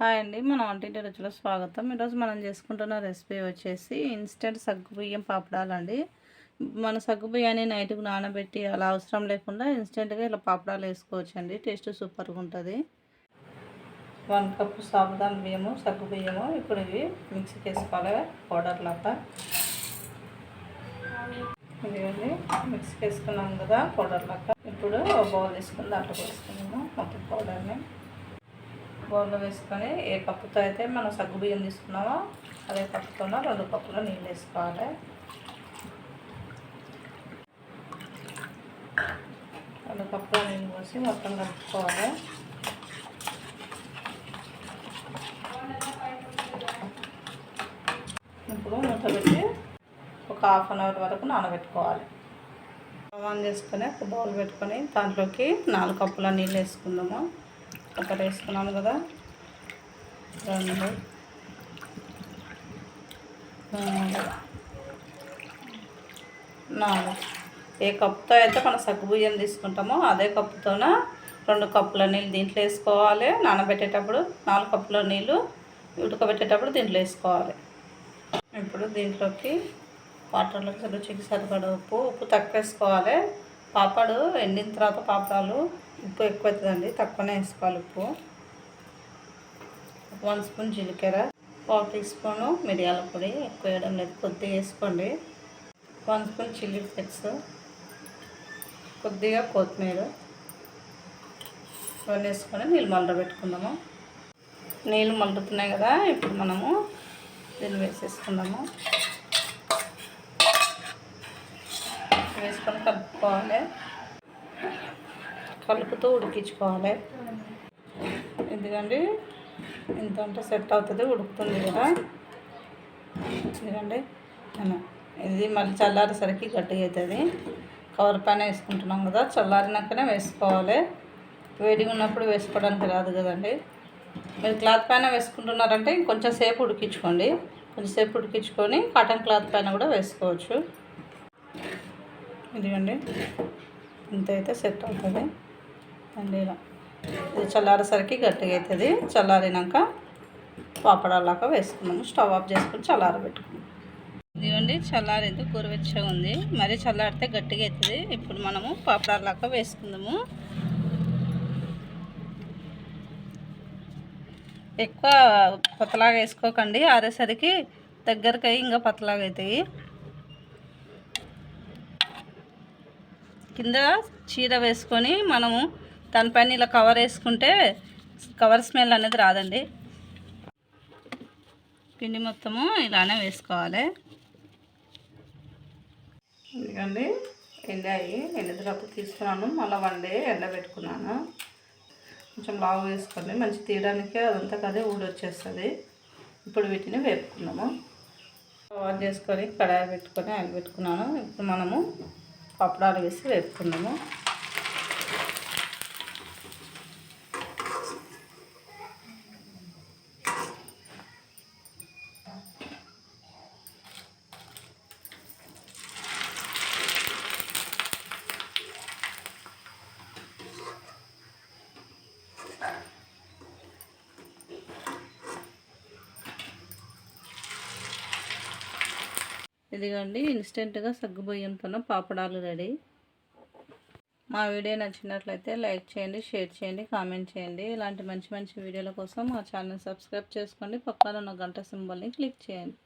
Hi అండి మన వంటింటి రుచిలో స్వాగతం. ఈరోజు మనం చేసుకుంటున్న రెసిపీ వచ్చేసి ఇన్స్టెంట్ సగ్గుబియ్యం పాపడాలండి. మన సగ్గుబియ్యాన్ని నైట్కి నానబెట్టి అలా అవసరం లేకుండా ఇన్స్టెంట్గా ఇలా పాపడాలు వేసుకోవచ్చండి. టేస్ట్ సూపర్గా ఉంటుంది. వన్ కప్ సాబుదాన బియ్యము సగ్గుబియ్యము ఇప్పుడు ఇవి మిక్సీకి వేసుకోవాలి పౌడర్ లాగా. ఇదిగోండి మిక్సీకి వేసుకున్నాం కదా పౌడర్ లాగా. ఇప్పుడు బౌల్ తీసుకుని దాంట్లో వేసుకున్నాము మొత్తం పౌడర్ని. బౌల్లో వేసుకొని ఏ కప్పుతో అయితే మనం సగ్గు బియ్యం తీసుకున్నామో అదే కప్పుతో రెండు పప్పులో నీళ్ళు వేసుకోవాలి. రెండు పప్పులో నీళ్ళు పోసి మొత్తం కలుపుకోవాలి. ఇప్పుడు మూత పెట్టి ఒక హాఫ్ అన్ అవర్ వరకు నానబెట్టుకోవాలి. ఆన్ చేసుకొని ఒక బౌల్ పెట్టుకొని దాంట్లోకి నాలుగు కప్పుల నీళ్ళు వేసుకుందాము. ఒకటి వేసుకున్నాను కదా. రెండు. నాలుగు. ఏ కప్పుతో అయితే మనం సగ్గుబియ్యం తీసుకుంటామో అదే కప్పుతోన రెండు కప్పుల నీళ్ళు దీంట్లో వేసుకోవాలి. నానబెట్టేటప్పుడు నాలుగు కప్పుల నీళ్ళు ఉడకబెట్టేటప్పుడు దీంట్లో వేసుకోవాలి. ఇప్పుడు దీంట్లోకి వాటర్లోకి రుచికి సరిపడ ఉప్పు ఉప్పు తక్కువ వేసుకోవాలి పాపడు ఎండిన తర్వాత పాపడాలు ఉప్పు ఎక్కువ అవుతుందండి తక్కువనే వేసుకోవాలి ఉప్పు. వన్ స్పూన్ జీలకర్ర పావు టీ స్పూను మిరియాల పొడి ఎక్కువ వేయడం లేదు కొద్దిగా వేసుకోండి. వన్ స్పూన్ చిల్లీ ఫ్లెక్స్ కొద్దిగా కొత్తిమీర. ఇవన్నీ వేసుకొని నీళ్ళు మళ్ళీ పెట్టుకుందాము. నీళ్ళు మల్లుతున్నాయి కదా ఇప్పుడు మనము దీన్ని వేసేసుకుందాము. వేసుకొని కలుపుకోవాలి. కలుపుతూ ఉడికించుకోవాలి. ఎందుకండి? ఇంత అంటే సెట్ అవుతుంది ఉడుకుతుంది కదా. ఎందుకండి? ఇది మళ్ళీ చల్లారేసరికి గట్టిగా అవుతుంది. కవర్ పైన వేసుకుంటున్నాం కదా చల్లారినాకనే వేసుకోవాలి. వేడిగా ఉన్నప్పుడు వేసుకోవడానికి రాదు కదండి. మీరు క్లాత్ పైన వేసుకుంటున్నారంటే ఇంకొంచెం సేపు ఉడికించుకోండి. కొంచెం సేపు ఉడికించుకొని కాటన్ క్లాత్ పైన కూడా వేసుకోవచ్చు. ఇదిగండి. ఇంత అయితే సెట్ అవుతుంది. అండి ఇలా ఇది చల్లారేసరికి గట్టిగా అవుతుంది చల్లారినాక పాపడాలాగా వేసుకున్నాము. స్టవ్ ఆఫ్ చేసుకుని చల్లారబెట్టుకున్నాం ఇదిగోండి చల్లారేది. గోరువెచ్చగా ఉంది. మరీ చల్లారితే గట్టిగా అవుతుంది ఇప్పుడు మనము పాపడాలాగా వేసుకుందాము. ఎక్కువ పతలాగా వేసుకోకండి. ఆరేసరికి దగ్గరకు ఇంకా పతలాగా అవుతాయి కింద చీర వేసుకొని మనము దానిపైన ఇలా కవర్ వేసుకుంటే కవర్ స్మెల్ అనేది రాదండి. పిండి మొత్తము ఇలానే వేసుకోవాలి. ఎందుకండి ఎండాయి ఎండినప్పుడు తీసుకున్నాను. మళ్ళీ వన్ డే ఎండబెట్టుకున్నాను కొంచెం లావు వేసుకోండి. మంచి తీయడానికి అదంతా కదే ఊడొచ్చేస్తుంది ఇప్పుడు వీటిని వేపుకున్నాము ఆన్ చేసుకొని కడాయి పెట్టుకొని ఆయిల్ పెట్టుకున్నాను. ఇప్పుడు మనము పప్పడాలు వేసి వేపుకున్నాము ఇదిగోండి ఇన్స్టెంట్గా సగ్గుబియ్యంతో పాపడాలు రెడీ. మా వీడియో నచ్చినట్లయితే లైక్ చేయండి షేర్ చేయండి కామెంట్ చేయండి. ఇలాంటి మంచి మంచి వీడియోల కోసం మా ఛానల్ సబ్స్క్రైబ్ చేసుకోండి. పక్కన ఉన్న గంట సింబల్ని క్లిక్ చేయండి.